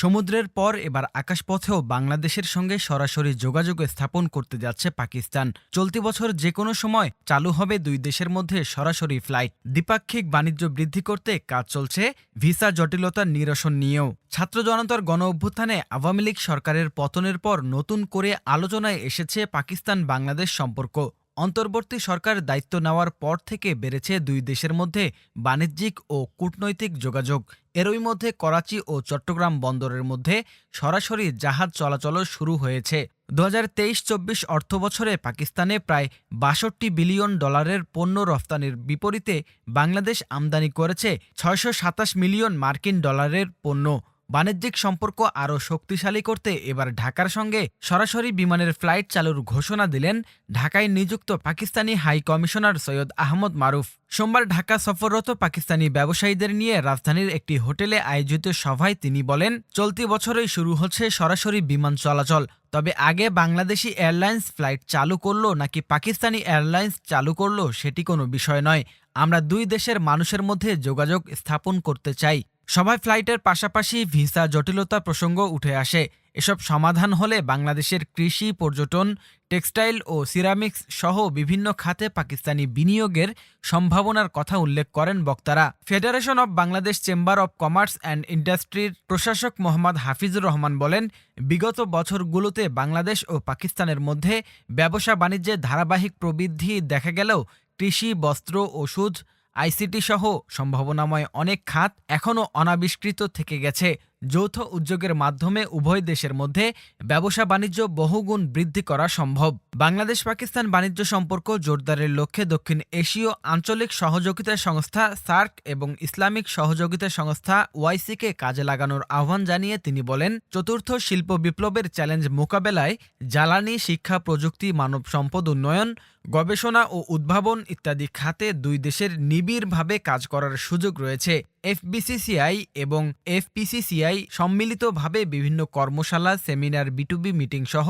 সমুদ্রের পর এবার আকাশপথেও বাংলাদেশের সঙ্গে সরাসরি যোগাযোগ স্থাপন করতে যাচ্ছে পাকিস্তান। চলতি বছর যে কোনো সময় চালু হবে দুই দেশের মধ্যে সরাসরি ফ্লাইট। দ্বিপাক্ষিক বাণিজ্য বৃদ্ধি করতে কাজ চলছে, ভিসা জটিলতার নিরসন নিয়েও। ছাত্র জনতার গণ অভ্যুত্থানে আওয়ামী লীগ সরকারের পতনের পর নতুন করে আলোচনায় এসেছে পাকিস্তান বাংলাদেশ সম্পর্ক। অন্তর্বর্তী সরকার দায়িত্ব নেওয়ার পর থেকে বেড়েছে দুই দেশের মধ্যে বাণিজ্যিক ও কূটনৈতিক যোগাযোগ। এরই মধ্যে করাচি ও চট্টগ্রাম বন্দরের মধ্যে সরাসরি জাহাজ চলাচলও শুরু হয়েছে। দু হাজার তেইশ চব্বিশ অর্থবছরে পাকিস্তানে প্রায় বাষট্টি বিলিয়ন ডলারের পণ্য রফতানির বিপরীতে বাংলাদেশ আমদানি করেছে ছয়শো সাতাশ মিলিয়ন মার্কিন ডলারের পণ্য। বাণিজ্যিক সম্পর্ক আরও শক্তিশালী করতে এবার ঢাকার সঙ্গে সরাসরি বিমানের ফ্লাইট চালুর ঘোষণা দিলেন ঢাকায় নিযুক্ত পাকিস্তানি হাই কমিশনার সৈয়দ আহমদ মারুফ। সোমবার ঢাকা সফররত পাকিস্তানি ব্যবসায়ীদের নিয়ে রাজধানীর একটি হোটেলে আয়োজিত সভায় তিনি বলেন, চলতি বছরেই শুরু হচ্ছে সরাসরি বিমান চলাচল, তবে আগে বাংলাদেশি এয়ারলাইন্স ফ্লাইট চালু করল নাকি পাকিস্তানি এয়ারলাইন্স চালু করল সেটি কোনো বিষয় নয়। আমরা দুই দেশের মানুষের মধ্যে যোগাযোগ স্থাপন করতে চাই। সভায় ফ্লাইটের পাশাপাশি ভিসা জটিলতা প্রসঙ্গ উঠে আসে। এসব সমাধান হলে বাংলাদেশের কৃষি, পর্যটন, টেক্সটাইল ও সিরামিক্স সহ বিভিন্ন খাতে পাকিস্তানি বিনিয়োগের সম্ভাবনার কথা উল্লেখ করেন বক্তারা। Federation of Bangladesh chamber of commerce and ইন্ডাস্ট্রির প্রশাসক মোহাম্মদ হাফিজুর রহমান বলেন, বিগত বছরগুলোতে বাংলাদেশ ও পাকিস্তানের মধ্যে ব্যবসা বাণিজ্যে ধারাবাহিক প্রবৃদ্ধি দেখা গেলেও কৃষি, বস্ত্র, ওষুধ আইসিটি সহ সম্ভাবনাময় অনেক খাত এখনও অনাবিষ্কৃত থেকে গেছে। যৌথ উদ্যোগের মাধ্যমে উভয় দেশের মধ্যে ব্যবসা বাণিজ্য বহুগুণ বৃদ্ধি করা সম্ভব। বাংলাদেশ পাকিস্তান বাণিজ্য সম্পর্ক জোরদারের লক্ষ্যে দক্ষিণ এশীয় আঞ্চলিক সহযোগিতা সংস্থা সার্ক এবং ইসলামিক সহযোগিতা সংস্থা ওয়াইসিকে কাজে লাগানোর আহ্বান জানিয়ে তিনি বলেন, চতুর্থ শিল্প বিপ্লবের চ্যালেঞ্জ মোকাবেলায় জ্বালানি, শিক্ষা, প্রযুক্তি, মানব সম্পদ উন্নয়ন, গবেষণা ও উদ্ভাবন ইত্যাদি খাতে দুই দেশের নিবিড়ভাবে কাজ করার সুযোগ রয়েছে। এফবিসিসিআই এবং এফপিসিসিআই সম্মিলিতভাবে বিভিন্ন কর্মশালা, seminar B to B meeting সহ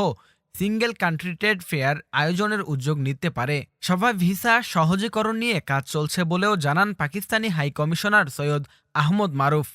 সিঙ্গেল কান্ট্রি ট্রেড ফেয়ার আয়োজনের উদ্যোগ নিতে পারে। সভা ভিসা সহজীকরণ নিয়ে কাজ চলছে বলেও জানান পাকিস্তানি হাই কমিশনার সৈয়দ আহমদ মারুফ।